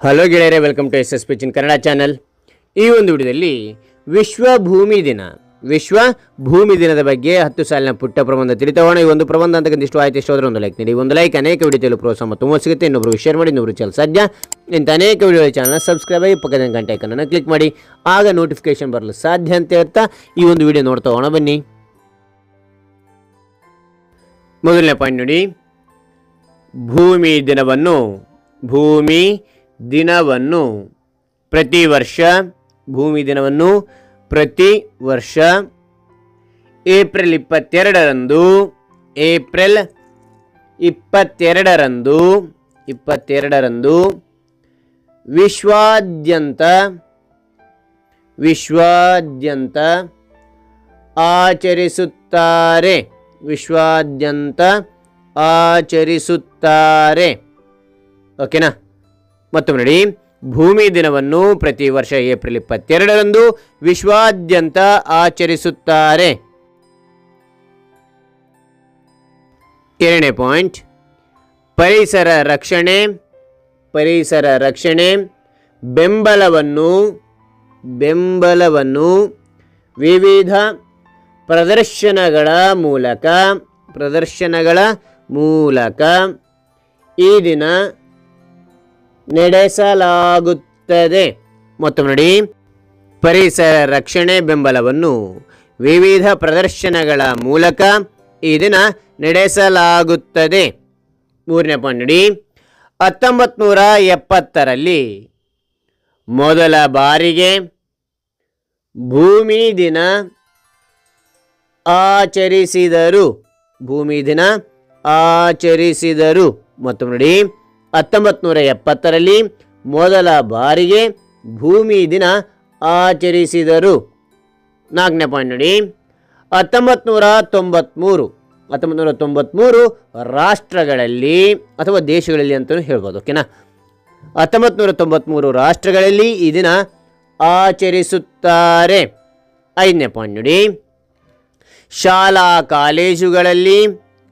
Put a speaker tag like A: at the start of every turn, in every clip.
A: Hello ಗೆಳೆಯರೇ welcome to S S ಪಿಚಿನ್ Kannada channel ಈ ಒಂದು ವಿಡಿಯೋದಲ್ಲಿ ವಿಶ್ವ ಭೂಮಿ ದಿನ. ವಿಶ್ವ ಭೂಮಿ ದಿನದ ಬಗ್ಗೆ ಹತ್ತು ಸಾಲಿನ ಪುಟ್ಟ ಪ್ರಬಂಧ ತಿಳಿತವಣ ಈ ಒಂದು ಪ್ರಬಂಧ ಅಂತ ಇಷ್ಟು ಆಯ್ತು ಇಷ್ಟೋದ್ರೆ ಒಂದು ಲೈಕ್ ನೀಡಿ. ಒಂದು ಲೈಕ್ ಅನೇಕ ವಿಡಿಯೋದಲ್ಲಿ ಪ್ರೋತ್ಸಾಹ ತುಂಬ ಸಿಗುತ್ತೆ. ಇನ್ನೊಬ್ರು ಶೇರ್ ಮಾಡಿ ಇನ್ನೊಬ್ರು ಚಾನಲ್ ಸಾಧ್ಯ. ಇಂಥ ಅನೇಕ ವಿಡಿಯೋ ಚಾನಲ್ ಸಬ್ಸ್ಕ್ರೈಬ್ ಆಗಿ ಪಕ್ಕದ ಗಂಟೆ ಐಕನನ್ನು ಕ್ಲಿಕ್ ಮಾಡಿ. ಆಗ ನೋಟಿಫಿಕೇಶನ್ ಬರಲು ಸಾಧ್ಯ ಅಂತ ಹೇಳ್ತಾ ಈ ಒಂದು ವಿಡಿಯೋ ನೋಡ್ತಾ ಹೋಗೋಣ. ಬನ್ನಿ. ಮೊದಲನೇ ಪಾಯಿಂಟ್ ನೋಡಿ. ಭೂಮಿ ದಿನವನ್ನು ಭೂಮಿ ದಿನವನ್ನು ಪ್ರತಿ ವರ್ಷ, ಭೂಮಿ ದಿನವನ್ನು ಪ್ರತಿ ವರ್ಷ ಏಪ್ರಿಲ್ ಇಪ್ಪತ್ತೆರಡರಂದು ಏಪ್ರಿಲ್ ಇಪ್ಪತ್ತೆರಡರಂದು ಇಪ್ಪತ್ತೆರಡರಂದು ವಿಶ್ವಾದ್ಯಂತ ವಿಶ್ವಾದ್ಯಂತ ಆಚರಿಸುತ್ತಾರೆ ವಿಶ್ವಾದ್ಯಂತ ಆಚರಿಸುತ್ತಾರೆ. ಓಕೆನಾ ಮತ್ತೊಮ್ಮೆ ನೋಡಿ, ಭೂಮಿ ದಿನವನ್ನು ಪ್ರತಿ ವರ್ಷ ಏಪ್ರಿಲ್ ಇಪ್ಪತ್ತೆರಡರಂದು ವಿಶ್ವಾದ್ಯಂತ ಆಚರಿಸುತ್ತಾರೆ. ಎರಡನೇ ಪಾಯಿಂಟ್, ಪರಿಸರ ರಕ್ಷಣೆ ಪರಿಸರ ರಕ್ಷಣೆ, ಬೆಂಬಲವನ್ನು ಬೆಂಬಲವನ್ನು ವಿವಿಧ ಪ್ರದರ್ಶನಗಳ ಮೂಲಕ ಪ್ರದರ್ಶನಗಳ ಮೂಲಕ ಈ ದಿನ ನಡೆಸಲಾಗುತ್ತದೆ. ಮತ್ತು ನೋಡಿ, ಪರಿಸರ ರಕ್ಷಣೆ ಬೆಂಬಲವನ್ನು ವಿವಿಧ ಪ್ರದರ್ಶನಗಳ ಮೂಲಕ ಈ ದಿನ ನಡೆಸಲಾಗುತ್ತದೆ. ಮೂರನೇ ಪಾಯಿಂಟ್ ನೋಡಿ ಹತ್ತೊಂಬತ್ತು ಎಪ್ಪತ್ತರಲ್ಲಿ ಮೊದಲ ಬಾರಿಗೆ ಭೂಮಿ ದಿನ ಆಚರಿಸಿದರು. ಭೂಮಿ ದಿನ ಆಚರಿಸಿದರು. ಮತ್ತು ನೋಡಿ ಹತ್ತೊಂಬತ್ತು ನೂರ ಎಪ್ಪತ್ತರಲ್ಲಿ ಮೊದಲ ಬಾರಿಗೆ ಭೂಮಿ ದಿನ ಆಚರಿಸಿದರು. ನಾಲ್ಕನೇ ಪಾಯಿಂಟ್ ನೋಡಿ. ಹತ್ತೊಂಬತ್ತು ನೂರ ತೊಂಬತ್ತ್ಮೂರು ಹತ್ತೊಂಬತ್ತು ನೂರ ತೊಂಬತ್ತ್ಮೂರು ರಾಷ್ಟ್ರಗಳಲ್ಲಿ ಅಥವಾ ದೇಶಗಳಲ್ಲಿ ಅಂತಲೂ ಹೇಳ್ಬೋದು ಓಕೆನಾ ಹತ್ತೊಂಬತ್ತು ನೂರ ತೊಂಬತ್ತ್ಮೂರು ರಾಷ್ಟ್ರಗಳಲ್ಲಿ ಈ ದಿನ ಆಚರಿಸುತ್ತಾರೆ. ಐದನೇ ಪಾಯಿಂಟ್ ನೋಡಿ. ಶಾಲಾ ಕಾಲೇಜುಗಳಲ್ಲಿ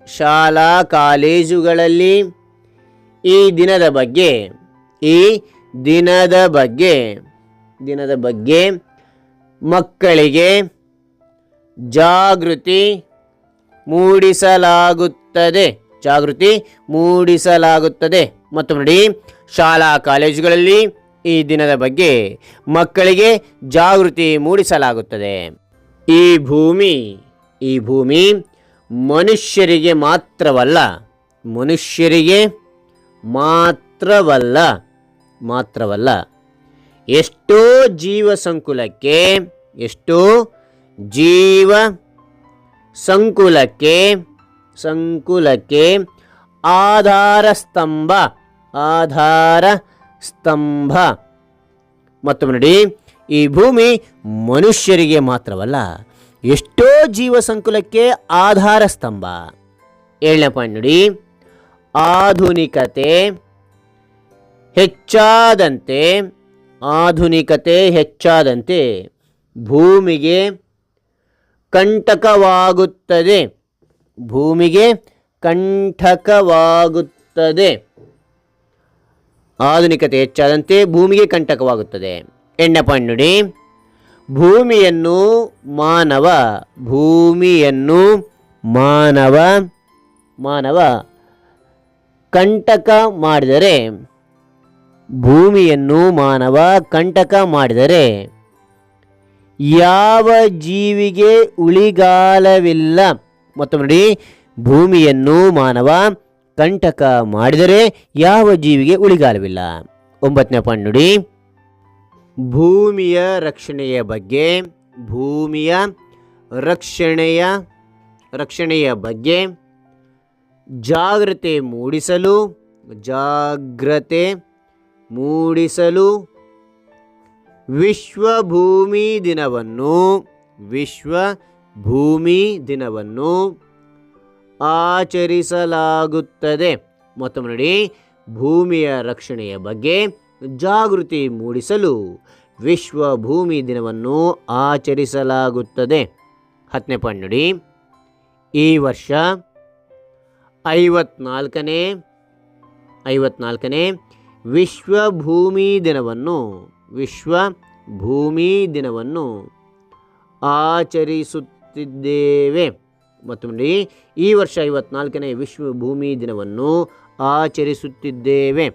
A: ಶಾಲಾ ಕಾಲೇಜುಗಳಲ್ಲಿ ಈ ದಿನದ ಬಗ್ಗೆ, ಈ ದಿನದ ಬಗ್ಗೆ ದಿನದ ಬಗ್ಗೆ ಮಕ್ಕಳಿಗೆ ಜಾಗೃತಿ ಮೂಡಿಸಲಾಗುತ್ತದೆ. ಜಾಗೃತಿ ಮೂಡಿಸಲಾಗುತ್ತದೆ. ಮತ್ತು ನೋಡಿ, ಶಾಲಾ ಕಾಲೇಜುಗಳಲ್ಲಿ ಈ ದಿನದ ಬಗ್ಗೆ ಮಕ್ಕಳಿಗೆ ಜಾಗೃತಿ ಮೂಡಿಸಲಾಗುತ್ತದೆ. ಈ ಭೂಮಿ ಈ ಭೂಮಿ ಮನುಷ್ಯರಿಗೆ ಮಾತ್ರವಲ್ಲ, ಮನುಷ್ಯರಿಗೆ ಮಾತ್ರವಲ್ಲ ಮಾತ್ರವಲ್ಲ, ಎಷ್ಟೋ ಜೀವ ಸಂಕುಲಕ್ಕೆ, ಎಷ್ಟೋ ಜೀವ ಸಂಕುಲಕ್ಕೆ ಸಂಕುಲಕ್ಕೆ ಆಧಾರ ಸ್ತಂಭ ಆಧಾರ ಸ್ತಂಭ. ಮತ್ತೊಮ್ಮೆ ನೋಡಿ, ಈ ಭೂಮಿ ಮನುಷ್ಯರಿಗೆ ಮಾತ್ರವಲ್ಲ, ಎಷ್ಟೋ ಜೀವ ಸಂಕುಲಕ್ಕೆ ಆಧಾರ ಸ್ತಂಭ. ಏಳನೇ ಪಾಯಿಂಟ್ ನೋಡಿ ಆಧುನಿಕತೆ ಹೆಚ್ಚಾದಂತೆ ಆಧುನಿಕತೆ ಹೆಚ್ಚಾದಂತೆ ಭೂಮಿಗೆ ಕಂಟಕವಾಗುತ್ತದೆ. ಭೂಮಿಗೆ ಕಂಟಕವಾಗುತ್ತದೆ. ಆಧುನಿಕತೆ ಹೆಚ್ಚಾದಂತೆ ಭೂಮಿಗೆ ಕಂಟಕವಾಗುತ್ತದೆ. ಎಣ್ಣೆ ನೋಡಿ. ಭೂಮಿಯನ್ನು ಮಾನವ ಭೂಮಿಯನ್ನು ಮಾನವ ಮಾನವ ಕಂಟಕ ಮಾಡಿದರೆ, ಭೂಮಿಯನ್ನು ಮಾನವ ಕಂಟಕ ಮಾಡಿದರೆ, ಯಾವ ಜೀವಿಗೆ ಉಳಿಗಾಲವಿಲ್ಲ, ಮತ್ತೊಮ್ಮೆ ನೋಡಿ, ಭೂಮಿಯನ್ನು ಮಾನವ ಕಂಟಕ ಮಾಡಿದರೆ ಯಾವ ಜೀವಿಗೆ ಉಳಿಗಾಲವಿಲ್ಲ. ಒಂಬತ್ತನೇ ಪಾಯಿಂಟ್ ನೋಡಿ, ಭೂಮಿಯ ರಕ್ಷಣೆಯ ಬಗ್ಗೆ, ಭೂಮಿಯ ರಕ್ಷಣೆಯ ರಕ್ಷಣೆಯ ಬಗ್ಗೆ ಜಾಗ್ರತೆ ಮೂಡಿಸಲು ಜಾಗ್ರತೆ ಮೂಡಿಸಲು ವಿಶ್ವ ಭೂಮಿ ದಿನವನ್ನು ವಿಶ್ವ ಭೂಮಿ ದಿನವನ್ನು ಆಚರಿಸಲಾಗುತ್ತದೆ. ಮತ್ತೊಮ್ಮೆ ನೋಡಿ ಭೂಮಿಯ ರಕ್ಷಣೆಯ ಬಗ್ಗೆ ಜಾಗೃತಿ ಮೂಡಿಸಲು ವಿಶ್ವ ಭೂಮಿ ದಿನವನ್ನು ಆಚರಿಸಲಾಗುತ್ತದೆ. ಹತ್ತನೇ ಪಾಯಿಂಟ್ ನೋಡಿ ಈ ವರ್ಷ ಐವತ್ನಾಲ್ಕನೇ ಐವತ್ನಾಲ್ಕನೇ ವಿಶ್ವ ಭೂಮಿ ದಿನವನ್ನು ವಿಶ್ವ ಭೂಮಿ ದಿನವನ್ನು ಆಚರಿಸುತ್ತಿದ್ದೇವೆ. ಮತ್ತು ನೋಡಿ, ಈ ವರ್ಷ ಐವತ್ನಾಲ್ಕನೇ ವಿಶ್ವ ಭೂಮಿ ದಿನವನ್ನು ಆಚರಿಸುತ್ತಿದ್ದೇವೆ.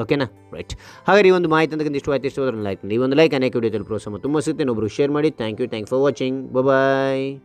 A: ಓಕೆನಾ? ರೈಟ್. ಹಾಗಾದ್ರೆ ಈ ಒಂದು ಮಾಹಿತಿ ಅಂತಕ್ಕಂಥ ಇಷ್ಟು ಆಯ್ತು ಲೈಕ್ ಈ ಒಂದು ಲೈಕ್ ಅನೇಕ ವಿಡಿಯೋದಲ್ಲಿ ಪ್ರೋತ್ಸಾಹ ತುಂಬ ಸಿಗುತ್ತೆ. ಒಬ್ಬರು ಶೇರ್ ಮಾಡಿ. Thank you thank for watching bye